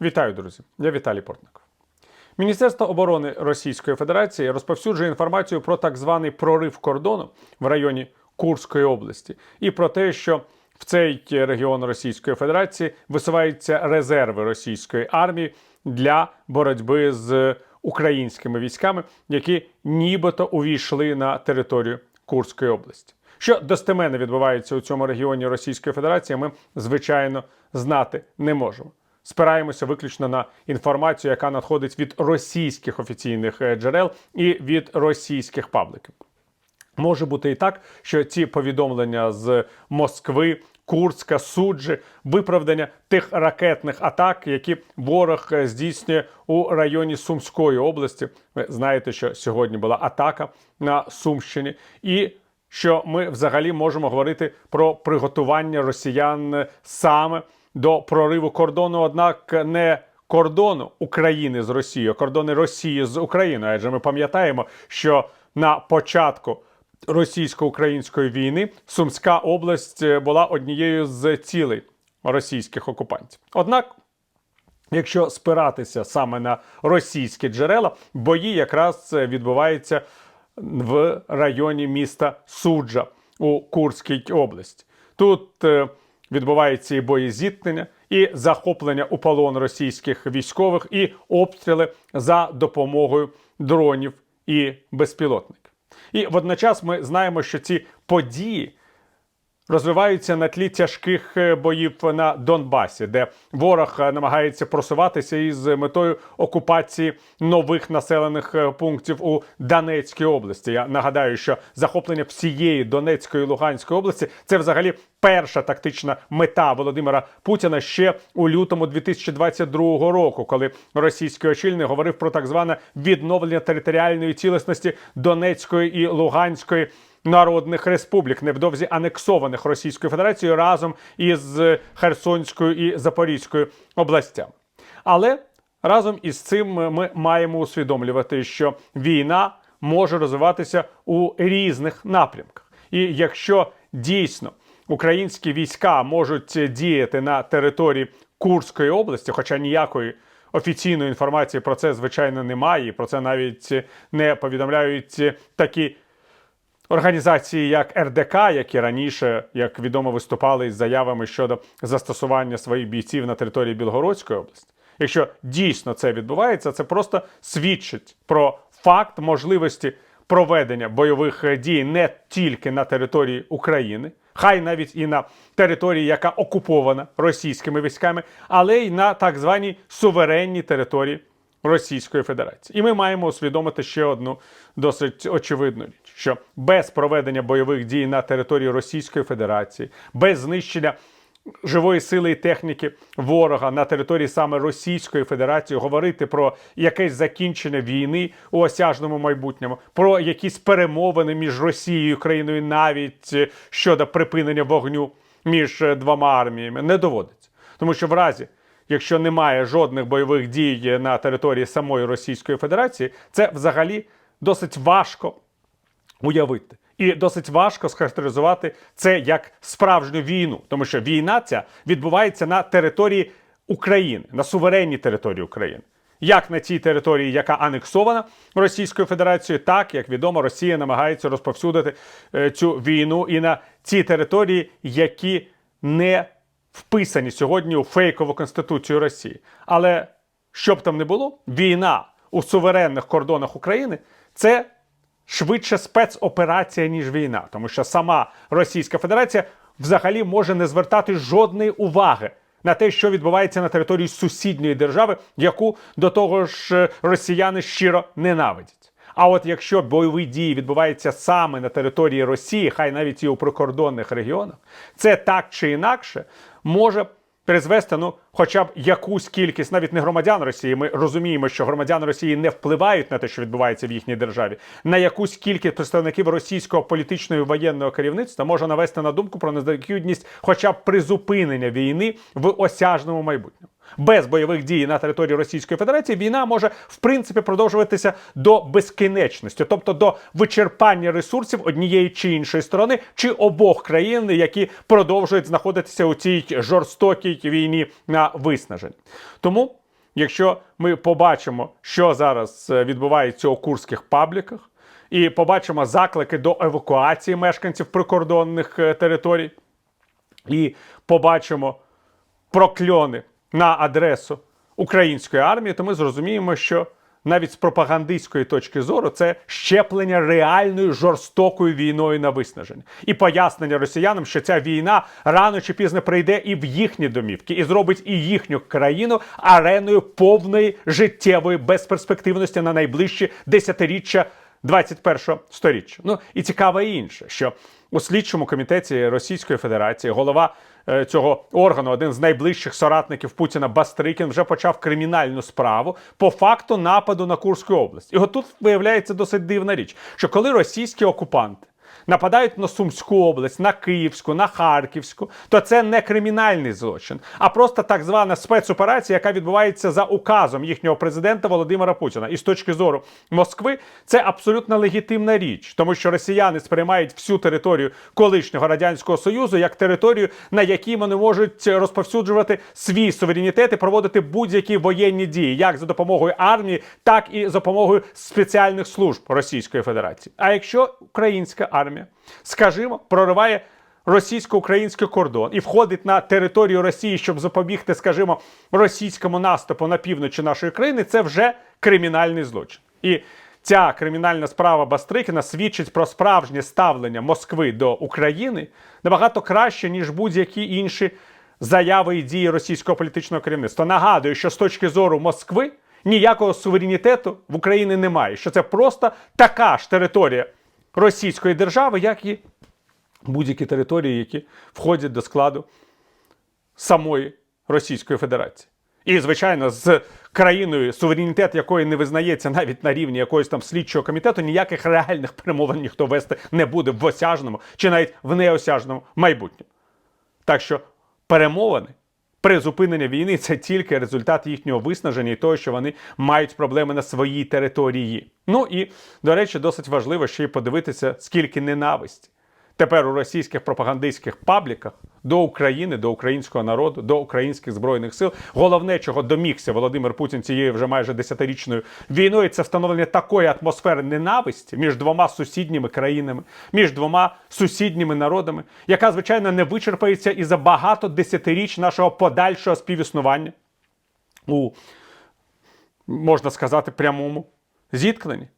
Вітаю, друзі! Я Віталій Портников. Міністерство оборони Російської Федерації розповсюджує інформацію про так званий прорив кордону в районі Курської області і про те, що в цей регіон Російської Федерації висуваються резерви російської армії для боротьби з українськими військами, які нібито увійшли на територію Курської області. Що достеменно відбувається у цьому регіоні Російської Федерації, ми звичайно знати не можемо. Спираємося виключно на інформацію, яка надходить від російських офіційних е, джерел і від російських пабликів. Може бути і так, що ці повідомлення з Москви, Курська, Суджі, виправдання тих ракетних атак, які ворог е, здійснює у районі Сумської області. Ви знаєте, що сьогодні була атака на Сумщині, і що ми взагалі можемо говорити про приготування росіян саме до прориву кордону, однак не кордону України з Росією, а кордони Росії з Україною. Адже ми пам'ятаємо, що на початку російсько-української війни Сумська область е, була однією з цілей російських окупантів. Однак. Якщо спиратися саме на російські джерела, бої якраз е, відбуваються в районі міста Суджа у Курській області. Тут е, відбуваються і боєзіткнення, і захоплення у полон російських військових, і обстріли за допомогою дронів і безпілотників. І водночас ми знаємо, що ці події розвиваються на тлі тяжких е, боїв на Донбасі, де ворог е, намагається просуватися із метою окупації нових населених е, пунктів у Донецькій області. Я нагадаю, що захоплення всієї Донецької і Луганської області це взагалі перша тактична мета Володимира Путіна ще у лютому 2022 року, коли російський очільник говорив про так зване відновлення територіальної цілісності Донецької і Луганської народних республік, невдовзі анексованих Російською Федерацією разом із Херсонською і Запорізькою областями. Але разом із цим ми маємо усвідомлювати, що війна може розвиватися у різних напрямках. І якщо дійсно українські війська можуть діяти на території Курської області, хоча ніякої офіційної інформації про це звичайно немає, і про це навіть не повідомляють такі Організації, як РДК, які раніше, як відомо, виступали із заявами щодо застосування своїх бійців на території Білгородської області. Якщо дійсно це відбувається, це просто свідчить про факт можливості проведення бойових дій не тільки на території України, хай навіть і на території, яка окупована російськими військами, але й на так званій суверенній території Російської Федерації. І ми маємо усвідомити ще одну досить очевидну річ: що без проведення бойових дій на території Російської Федерації, без знищення живої сили і техніки ворога на території саме Російської Федерації, говорити про якесь закінчення війни у осяжному майбутньому, про якісь перемовини між Росією і Україною, навіть щодо припинення вогню між двома арміями, не доводиться, тому що в разі якщо немає жодних бойових дій на території самої Російської Федерації, це взагалі досить важко уявити. І досить важко схарактеризувати це як справжню війну, тому що війна ця відбувається на території України, на суверенній території України. Як на тій території, яка анексована Російською Федерацією, так як відомо, Росія намагається розповсюдити е, цю війну і на ті території, які не вписані сьогодні у фейкову конституцію Росії. Але що б там не було, війна у суверенних кордонах України це швидше спецоперація, ніж війна, тому що сама Російська Федерація взагалі може не звертати жодної уваги. На те, що відбувається на території сусідньої держави, яку до того ж росіяни щиро ненавидять. А от якщо бойові дії відбуваються саме на території Росії, хай навіть і у прикордонних регіонах, це так чи інакше може призвести ну, хоча б якусь кількість, навіть не громадян Росії. Ми розуміємо, що громадяни Росії не впливають на те, що відбувається в їхній державі. На якусь кількість представників російського політичного і воєнного керівництва може навести на думку про необхідність хоча б призупинення війни в осяжному майбутньому без бойових дій на території Російської Федерації війна може в принципі продовжуватися до безкінечності, тобто до вичерпання ресурсів однієї чи іншої сторони, чи обох країн, які продовжують знаходитися у цій жорстокій війні на виснаженні. Тому якщо ми побачимо, що зараз е, відбувається у курських пабліках, і побачимо заклики до евакуації мешканців прикордонних е, територій, і побачимо прокльони на адресу української армії, то ми зрозуміємо, що навіть з пропагандистської точки зору це щеплення реальною жорстокою війною на виснаження. І пояснення росіянам, що ця війна рано чи пізно прийде і в їхні домівки, і зробить і їхню країну ареною повної життєвої безперспективності на найближчі десятиріччя 21-го сторіччя. Ну і цікаве інше, що у слідчому комітеті Російської Федерації голова е, цього органу, один з найближчих соратників Путіна Бастрикін, вже почав кримінальну справу по факту нападу на Курську область. І от тут виявляється досить дивна річ, що коли російські окупанти нападають на Сумську область, на Київську, на Харківську, то це не кримінальний злочин, а просто так звана спецоперація, яка відбувається за указом їхнього президента Володимира Путіна. І з точки зору Москви це абсолютно легітимна річ, тому що росіяни сприймають всю територію колишнього радянського союзу як територію, на якій вони можуть розповсюджувати свій суверенітет і проводити будь-які воєнні дії, як за допомогою армії, так і за допомогою спеціальних служб Російської Федерації. А якщо українська армія, скажімо, прориває російсько-український кордон і входить на територію Росії, щоб запобігти, скажімо, російському наступу на півночі нашої країни, це вже кримінальний злочин. І ця кримінальна справа Бастрикіна свідчить про справжнє ставлення Москви до України набагато краще, ніж будь-які інші заяви і дії російського політичного керівництва. Нагадую, що з точки зору Москви ніякого суверенітету в Україні немає, що це просто така ж територія Російської держави, як і будь-які території, які входять до складу самої Російської Федерації. І, звичайно, з країною, суверенітет якої не визнається навіть на рівні якогось там слідчого комітету, ніяких реальних перемовин ніхто вести не буде в осяжному чи навіть в неосяжному майбутньому. Так що перемовини, призупинення війни це тільки результат їхнього виснаження і того, що вони мають проблеми на своїй території. Ну і, до речі, досить важливо ще й подивитися, скільки ненависті тепер у російських пропагандистських пабліках до України, до українського народу, до українських збройних сил. Головне, чого домігся Володимир Путін цією вже майже десятирічною війною, це встановлення такої атмосфери ненависті між двома сусідніми країнами, між двома сусідніми народами, яка звичайно не вичерпається і за багато десятиріч нашого подальшого співіснування у можна сказати прямому зіткненні.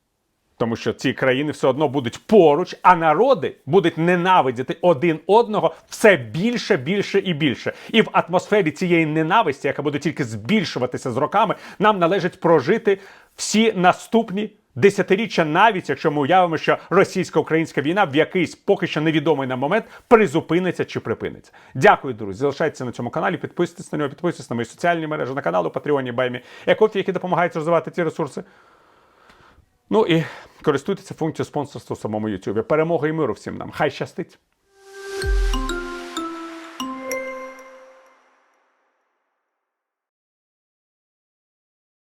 Тому що ці країни все одно будуть поруч, а народи будуть ненавидіти один одного все більше, більше і більше. І в атмосфері цієї ненависті, яка буде тільки збільшуватися з роками, нам належить прожити всі наступні десятиріччя, навіть якщо ми уявимо, що російсько-українська війна в якийсь поки що невідомий нам момент призупиниться чи припиниться. Дякую, друзі. Залишайтеся на цьому каналі, підписуйтесь на нього, підписуйтесь на мої соціальні мережі, на канал у Патреоні Баймі, Екофі, які допомагають розвивати ці ресурси. Ну і користуйтеся функцією спонсорства в самому YouTube. Перемоги і миру всім нам. Хай щастить!